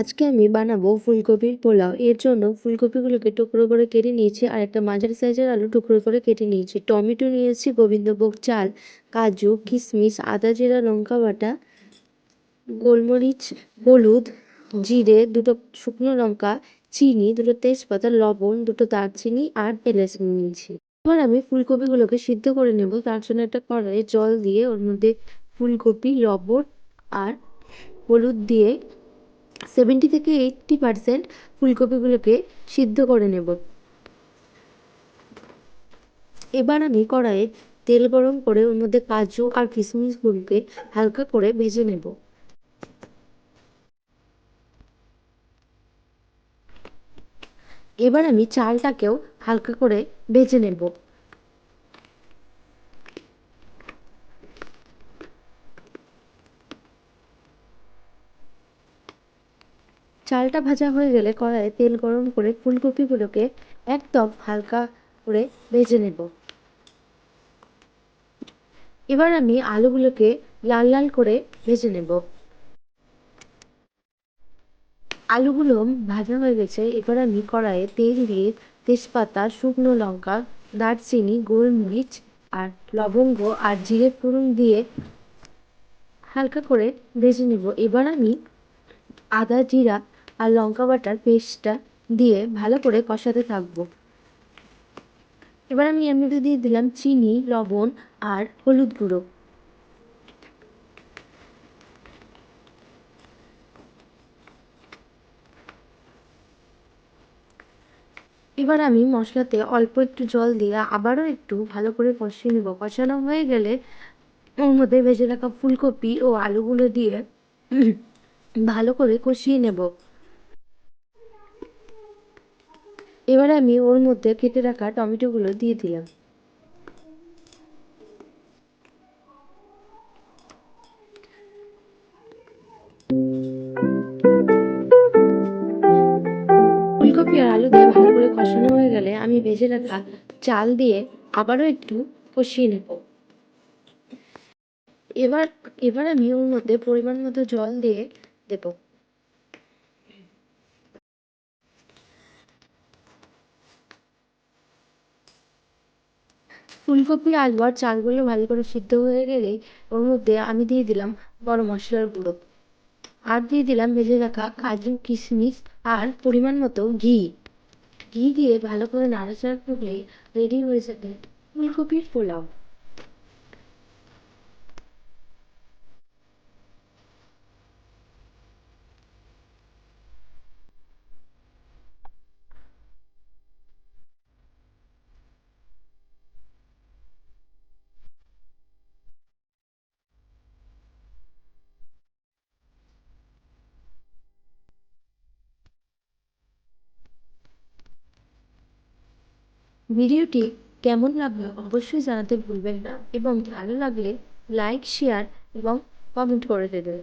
আজকে আমি বানাবো ফুলকপির পোলাও। এর জন্য ফুলকপিগুলোকে টুকরো করে কেটে নিয়েছি আর একটা মাঝারি সাইজের আলু টুকরো করে কেটে নিয়েছি। টমেটো নিয়েছি, গোবিন্দভোগ চাল, কাজু, কিশমিশ, আদা জিরা, লঙ্কা বাটা, গোলমরিচ, হলুদ, জিরে, দুটো শুকনো লঙ্কা, চিনি, দুটো তেজপাতা, লবণ, দুটো দারচিনি আর এলাচ নিয়েছি। এবার আমি ফুলকপিগুলোকে সিদ্ধ করে নেব। তার জন্য একটা কড়াইয়ে জল দিয়ে ওর মধ্যে ফুলকপি, লবণ আর হলুদ দিয়ে সেভেন্টি থেকে এইট্টি পারসেন্ট ফুলকপিগুলোকে সিদ্ধ করে নেব। এবার আমি কড়াইয়ে তেল গরম করে ওর মধ্যে কাজু আর কিশমিশগুলোকে হালকা করে ভেজে নেব। এবার আমি চালটাকেও হালকা করে ভেজে নেব। চালটা ভাজা হয়ে গেলে কড়াইয়ে তেল গরম করে ফুলকপিগুলোকে একদম হালকা করে ভেজে নেব। এবার আমি আলুগুলোকে লাল লাল করে ভেজে নেব। আলুগুলো ভাজা হয়ে গেছে, এবার আমি কড়াইয়ে তেল দিয়ে তেজপাতা, শুকনো লঙ্কা, দারচিনি, গোলমরিচ আর লবঙ্গ আর জিরে ফোড়ন দিয়ে হালকা করে ভেজে নেব। এবার আমি আদা, জিরা আর লঙ্কা বাটার পেস্টটা দিয়ে ভালো করে কষাতে থাকব। এবার আমি মধ্যে দিয়ে দিলাম চিনি, লবণ আর হলুদ গুঁড়ো। এবার আমি মশলাতে অল্প একটু জল দিয়ে আবারও একটু ভালো করে কষিয়ে নেব। কষানো হয়ে গেলে ওর মধ্যে ভেজে রাখা ফুলকপি ও আলুগুলো দিয়ে ভালো করে কষিয়ে নেব। এবার আমি ওর মধ্যে কেটে রাখা টমেটোগুলো দিয়ে দিলাম। ফুলকপি আর আলু দিয়ে ভালো করে কষানো হয়ে গেলে আমি ভেজে রাখা চাল দিয়ে আবারও একটু কষিয়ে নেব। এবার এবার আমি ওর মধ্যে পরিমাণ মতো জল দিয়ে দেব। ফুলকপি আলু আর চালগুলো ভালো করে সিদ্ধ হয়ে গেলেই ওর মধ্যে আমি দিয়ে দিলাম গরম মশলার গুঁড়ো। আর দিয়ে দিলাম ভেজে রাখা কাজু, কিশমিশ আর পরিমাণ মতো ঘি। ঘি দিয়ে ভালো করে নাড়াচাড়া করলেই রেডি হয়ে যাবে ফুলকপির পোলাও। ভিডিওটি কেমন লাগল অবশ্যই জানাতে ভুলবেন না এবং ভালো লাগলে লাইক, শেয়ার এবং কমেন্ট করে দেবেন।